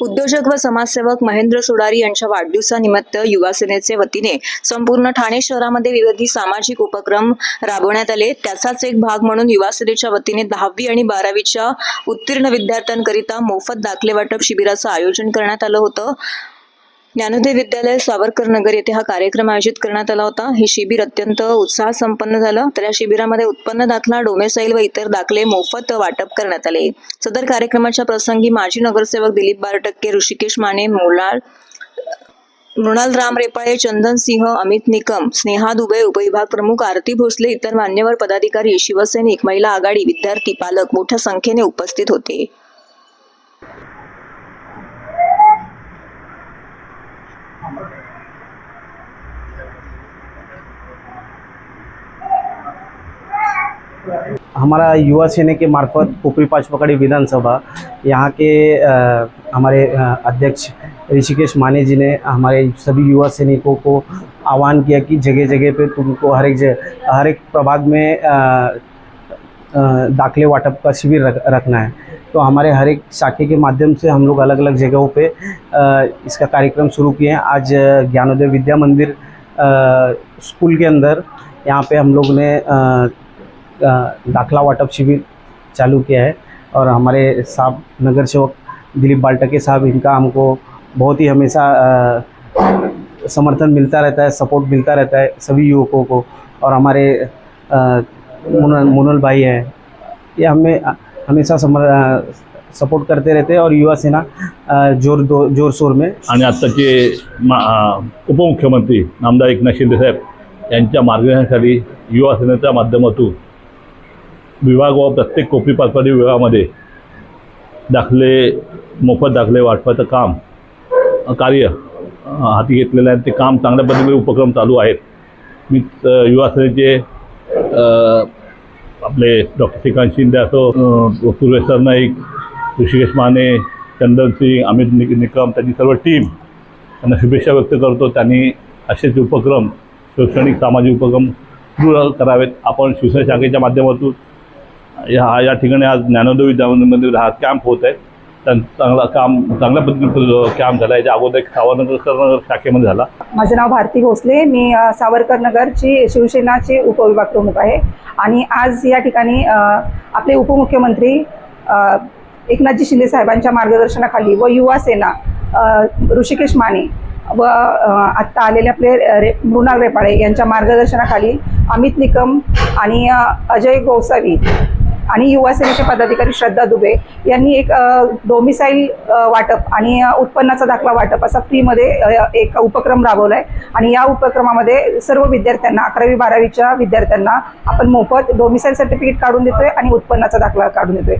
उद्योजक व समाजसेवक महेंद्र सुडारी यांच्या वाढदिवसानिमित्त युवासेनेचे वतीने संपूर्ण ठाणे शहरामध्ये विविध सामाजिक उपक्रम राबवण्यात आले. त्याचाच एक भाग म्हणून युवासेनेच्या वतीने दहावी आणि बारावीच्या उत्तीर्ण विद्यार्थ्यांकरिता मोफत दाखले वाटप शिबिराचं आयोजन करण्यात आलं होतं. ज्ञानोदय विद्यालय सावरकर नगर येथे हा कार्यक्रम आयोजित करण्यात आला होता. हे शिबिर अत्यंत उत्साहात संपन्न झालं. तर या शिबिरामध्ये उत्पन्न दाखला डोमेसाईल व इतर दाखले मोफत वाटप करण्यात आले. सदर कार्यक्रमाच्या प्रसंगी माजी नगरसेवक दिलीप बारटक्के ऋषिकेश माने मोलाळ मृणाल राम रेपाळे चंदन सिंह अमित निकम स्नेहा दुबे उपविभाग प्रमुख आरती भोसले इतर मान्यवर पदाधिकारी शिवसैनिक महिला आघाडी विद्यार्थी पालक मोठ्या संख्येने उपस्थित होते. हमारा युवा सेना के मार्फत पोपरी पाचपकड़ी विधानसभा यहाँ के अ, हमारे अध्यक्ष ऋषिकेश माने जी ने हमारे सभी युवा सैनिकों को आह्वान किया कि जगह जगह पे तुमको हर एक हर एक प्रभाग में अ, दाखले वाटप का शिविर रख, रखना है। तो हमारे हर एक शाखे के माध्यम से हम लोग अलग अलग जगहों पे इसका कार्यक्रम शुरू किए हैं। आज ज्ञानोदय विद्या मंदिर स्कूल के अंदर यहाँ पे हम लोग ने दाखिला वाटप शिविर चालू किया है और हमारे साहब नगर सेवक दिलीप बाल्टके साहब इनका हमको बहुत ही हमेशा समर्थन मिलता रहता है सपोर्ट मिलता रहता है सभी युवकों को और हमारे मुनल भाई हैं। ये हमें हमेशा समर सपोर्ट करते रहते हैं और युवा सेना जोर जोर शोर में। आणि आत्ताचे मा उपमुख्यमंत्री नामदार एकनाथ शिंदे साहेब यांच्या मार्गदर्शनाखाली युवा सेनेच्या माध्यमातून विभाग व प्रत्येक कोपरी पाचवाडी विभागामध्ये दाखले मोफत दाखले वाटपाचं काम कार्य हाती घेतलेलं आहे. ते काम चांगल्या पद्धतीने उपक्रम चालू आहेत. मी युवा सेनेचे आपले डॉक्टर श्रीकांत शिंदे असो सुरेश सरनाईक ऋषिकेश माने चंदन सिंग अमित निक निकम त्यांची सर्व टीम त्यांना शुभेच्छा व्यक्त करतो. त्यांनी असेच उपक्रम शैक्षणिक सामाजिक उपक्रम सुरू करावेत. आपण शिवसेना शाखेच्या माध्यमातून या या ठिकाणी आज ज्ञानोदय विद्यामंदिरमध्ये हा कॅम्प होत आहे. त्यां चांगला काम चांगल्या पद्धतीने कॅम्प झाला याच्या अगोदर एक सावरकर शाखेमध्ये झाला. माझं नाव भारती भोसले. मी सावरकर नगरची शिवसेनाची उपविभाग प्रमुख आहे. आणि आज या ठिकाणी आपले उपमुख्यमंत्री एकनाथजी शिंदे साहेबांच्या मार्गदर्शनाखाली व युवा सेना ऋषिकेश माने व आत्ता आलेले आपले रे मृणाल रेपाळे यांच्या मार्गदर्शनाखाली अमित निकम आणि अजय गोसावी आणि युवा सेनेचे पदाधिकारी श्रद्धा दुबे यांनी एक डोमिसाईल वाटप आणि उत्पन्नाचा दाखला वाटप असा फ्रीमध्ये एक उपक्रम राबवला आहे आणि या उपक्रमामध्ये सर्व विद्यार्थ्यांना अकरावी बारावीच्या विद्यार्थ्यांना आपण मोफत डोमिसाईल सर्टिफिकेट काढून देतोय आणि उत्पन्नाचा दाखला काढून देतोय.